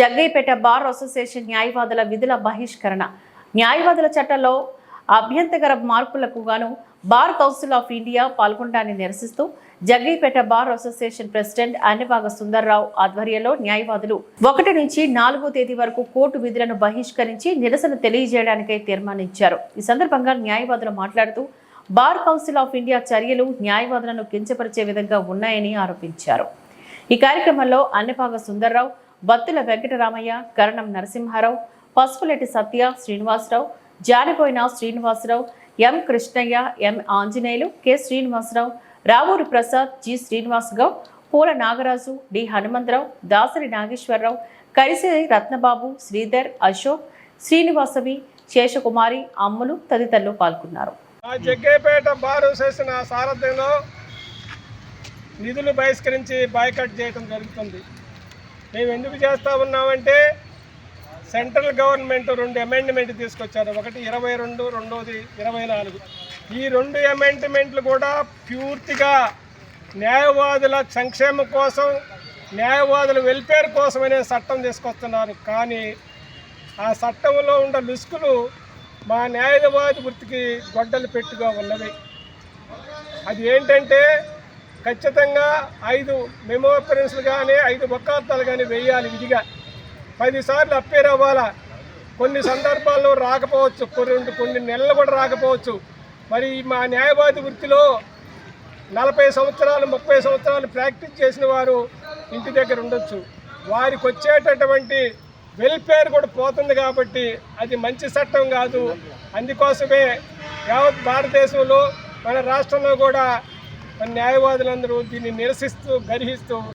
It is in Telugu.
జగ్గైపేట బార్ అసోసియేషన్ న్యాయవాదుల విధుల బహిష్కరణ. న్యాయవాదుల చట్టంలో అభ్యంతకర మార్పులకు గాను బార్ కౌన్సిల్ ఆఫ్ ఇండియా పాల్గొనడాన్ని నిరసిస్తూ Jaggayyapeta bar association president Annabaga Sundarrao ఆధ్వర్యంలో న్యాయవాదులు ఒకటి నుంచి నాలుగో తేదీ వరకు కోర్టు విధులను బహిష్కరించి నిరసన తెలియజేయడానికై తీర్మానించారు. ఈ సందర్భంగా న్యాయవాదులు మాట్లాడుతూ బార్ కౌన్సిల్ ఆఫ్ ఇండియా చర్యలు న్యాయవాదులను కించపరిచే విధంగా ఉన్నాయని ఆరోపించారు. ఈ కార్యక్రమంలో Annapaga Sundarrao Battula Venkataramaiah Karanam Narasimharao Pasupuleti Satya Srinivasarao జానిపోయిన Srinivasarao M Krishnaiah M Anjaneyulu K Srinivasarao Ravuru Prasad G Srinivas Goud Poola Nagaraju D Hanumantharao Dasari Nageswararao Karise Ratnababu Sridhar Ashok Srinivasavi Seshakumari Ammulu తదితరులు పాల్గొన్నారు. ఆ జగ్గేపేట బారు చేసిన సారథ్యంలో నిధులు బహిష్కరించి బాయ్కట్ చేయడం జరుగుతుంది. మేము ఎందుకు చేస్తూ ఉన్నామంటే సెంట్రల్ గవర్నమెంట్ రెండు అమెండ్మెంట్ తీసుకొచ్చారు. ఒకటి ఇరవై రెండు రెండోది ఇరవై నాలుగు. ఈ రెండు అమెండ్మెంట్లు కూడా పూర్తిగా న్యాయవాదుల సంక్షేమం కోసం న్యాయవాదుల వెల్ఫేర్ కోసమనే చట్టం తీసుకొస్తున్నారు. కానీ ఆ చట్టంలో ఉన్న లుసుకులు మా న్యాయవాది వృత్తికి గొడ్డలు పెట్టుగా ఉన్నవి. అది ఏంటంటే ఖచ్చితంగా ఐదు మెమో అపరెన్స్లు కానీ ఐదు బొక్కార్థాలు కానీ వేయాలి విధిగా. పదిసార్లు అప్పేర్ అవ్వాలా? కొన్ని సందర్భాల్లో రాకపోవచ్చు. కొన్ని కొన్ని నెలలు కూడా రాకపోవచ్చు. మరి మా న్యాయవాది వృత్తిలో నలభై సంవత్సరాలు ముప్పై సంవత్సరాలు ప్రాక్టీస్ చేసిన వారు ఇంటి దగ్గర ఉండొచ్చు. వారికి వచ్చేటటువంటి వెల్ఫేర్ కూడా పోతుంది కాబట్టి అది మంచి చట్టం కాదు. అందుకోసమే యావత్ భారతదేశంలో మన రాష్ట్రంలో కూడా న్యాయవాదులందరూ దీన్ని నిరసిస్తూ గర్హిస్తూ